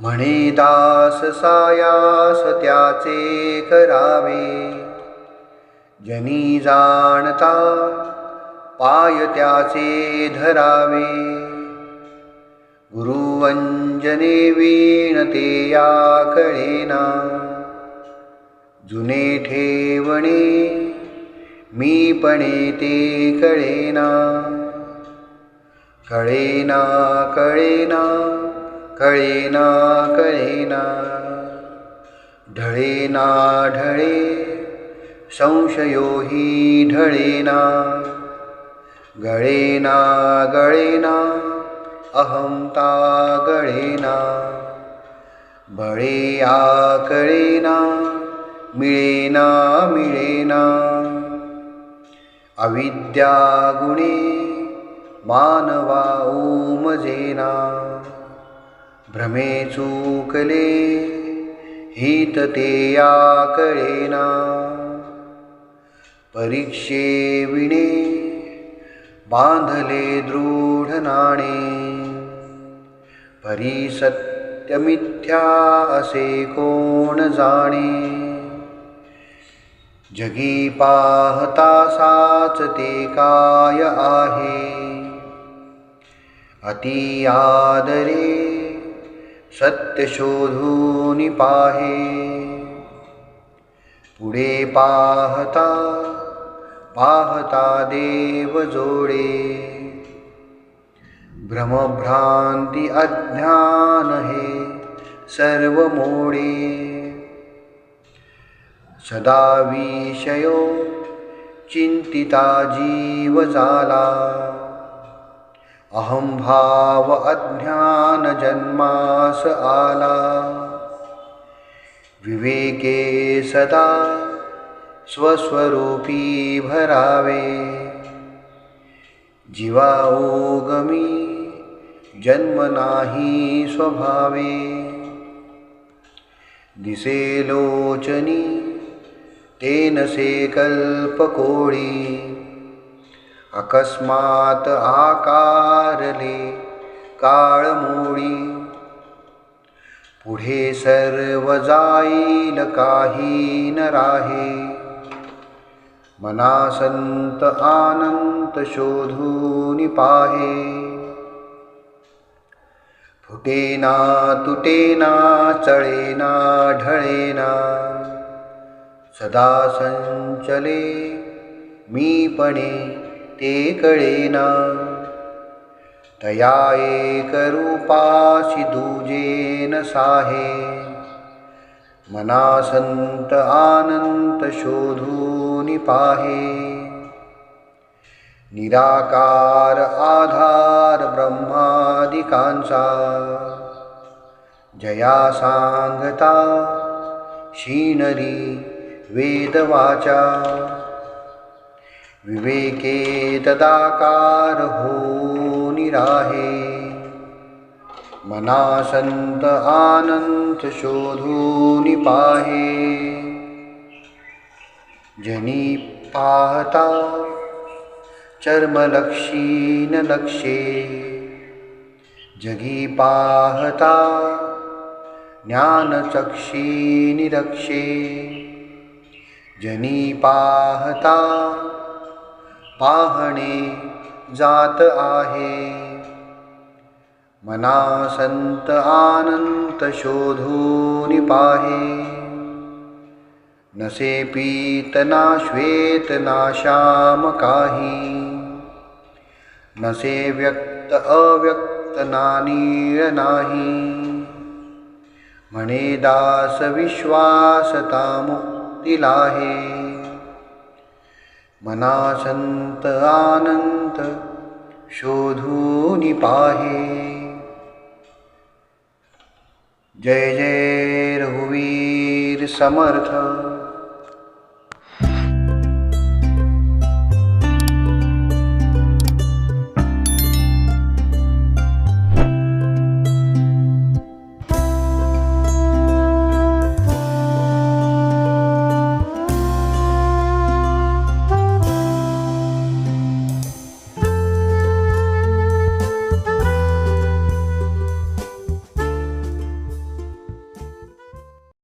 म्हणे दास सायास त्याचे करावे. जनी जाणता पाय त्याचे धरावे. गुरुवंजने वीणते या कळेना जुने ठेवणे मीपणे ते कळेना. कळेना कळेना कळेना कळेना। ढळेना ढळे। संशयो हि ढळेना। गळेना गळेना। अहंता गळेना। बळे आकळेना मिळेना मिळेना। अविद्या गुणे। मानवा उमजेना। भ्रमे चूकले हित ते या कळेना परीक्षे विणे बांधले दृढ नाणे. परी सत्यमिथ्या असे कोण जाणे? जगी पाहता साच ते काय आहे? अति आदरे सत्य शोधून पाहे। पुढे पाहता पाहता देव जोडे। भ्रमभ्रांती अज्ञान हे सर्व मोडे। सदा विषयो चिंतिता जीव झाला अहंभाव अज्ञान जन्मास आला। विवेके सदा स्वस्वरूपी भरावे। जीवा ओगमी जन्म नाही स्वभावे। दिसे लोचनी तेनसे कल्पकोळी। अकस्मात आकारले काळमोळी पुढे सर्व जाईल काही न राहे. मनासंत आनंत शोधून पाहे. फुटेना तुटेना चळेना ढळेना. सदा संचले मीपणे ते कळेना तया एक रूपाशी दुजे न साहे. मनासंत आनंत शोधून पाहे. निराकार आधार ब्रह्मादिकांचा. जया सांगता शीनरी वेदवाचा. विवेके तदाकार हो निराहे मनासंत आनंत शोधून पाहे जनी पाहता चर्मलक्षीन लक्षे जगी पाहता ज्ञानचक्षी निरक्षे जनी पाहता पाहणे जात आहे. मना संत आनंत शोधून पाहे. नसे पीत ना श्वेत ना श्याम काही. नसे व्यक्त अव्यक्त ना नीळ नाही. म्हणे दास विश्वासता मुक्तिलाहे मनाशंत आनंत शोधून पाहे। जय जय रघुवीर समर्थ।